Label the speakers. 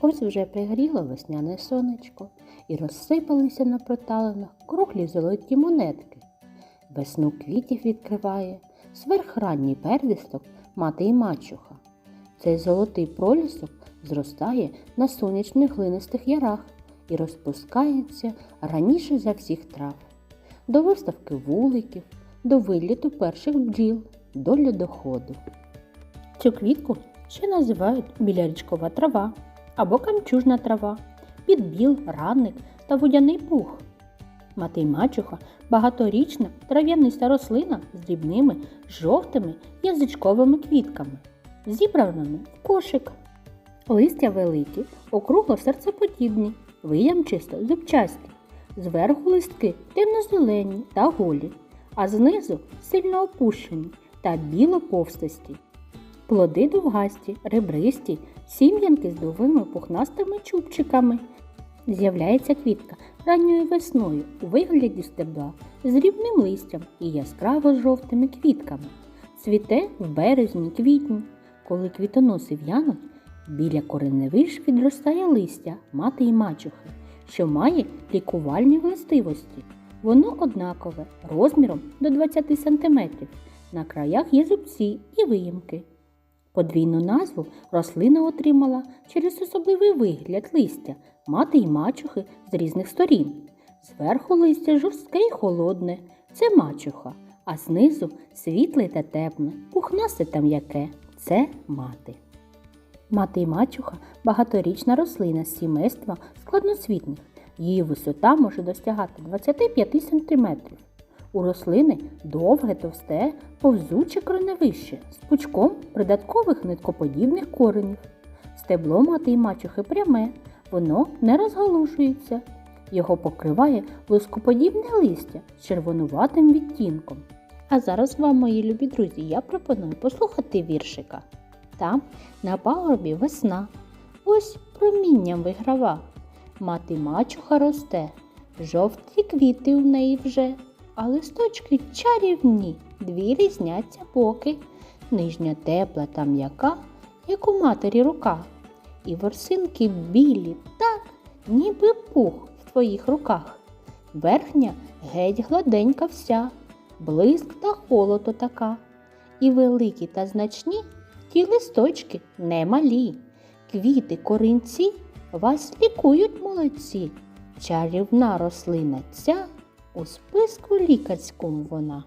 Speaker 1: Ось вже пригріло весняне сонечко і розсипалися на проталинах круглі золоті монетки. Весну квітів відкриває сверхранній первісток мати і мачуха. Цей золотий пролісок зростає на сонячних глинистих ярах і розпускається раніше за всіх трав. До виставки вуликів, до виліту перших бджіл, до льодоходу. Цю квітку ще називають білярічкова трава або камчужна трава, підбіл, ранник та водяний пух. Мати й мачуха багаторічна трав'яниста рослина з дрібними жовтими язичковими квітками, зібраними в кошик. Листя великі, округло серцеподібні, виямчисто зубчасті. Зверху листки темно-зелені та голі, а знизу сильно опущені та біло-повстості. Плоди довгасті, ребристі, сім'янки з довгими пухнастими чубчиками. З'являється квітка ранньою весною у вигляді стебла з рівним листям і яскраво жовтими квітками. Цвіте в березні, квітні. Коли квітоноси в'януть, біля кореневиш відростає листя мати й мачухи, що має лікувальні властивості. Воно однакове розміром до 20 см. На краях є зубці і виїмки. Подвійну назву рослина отримала через особливий вигляд листя мати й мачухи з різних сторін. Зверху листя жорстке й холодне це мачуха, а знизу світле та тепле, пухнасте та м'яке це мати. Мати й мачуха багаторічна рослина з сімейства складноцвітних. Її висота може досягати 25 см. У рослини довге, товсте, повзуче кореневище з пучком придаткових ниткоподібних коренів. Стебло мати й мачухи пряме, воно не розгалушується. Його покриває лускоподібне листя з червонуватим відтінком. А зараз вам, мої любі друзі, я пропоную послухати віршика. Там на пагорбі весна, ось промінням виграва. Мати мачуха росте, жовті квіти у неї вже, а листочки чарівні, дві різняться боки. Нижня тепла та м'яка, як у матері рука. І ворсинки білі, так, ніби пух в твоїх руках. Верхня геть гладенька вся, блиск та холото така. І великі та значні ті листочки немалі. Квіти корінці вас лікують молодці. Чарівна рослина ця у списку лікарському вона.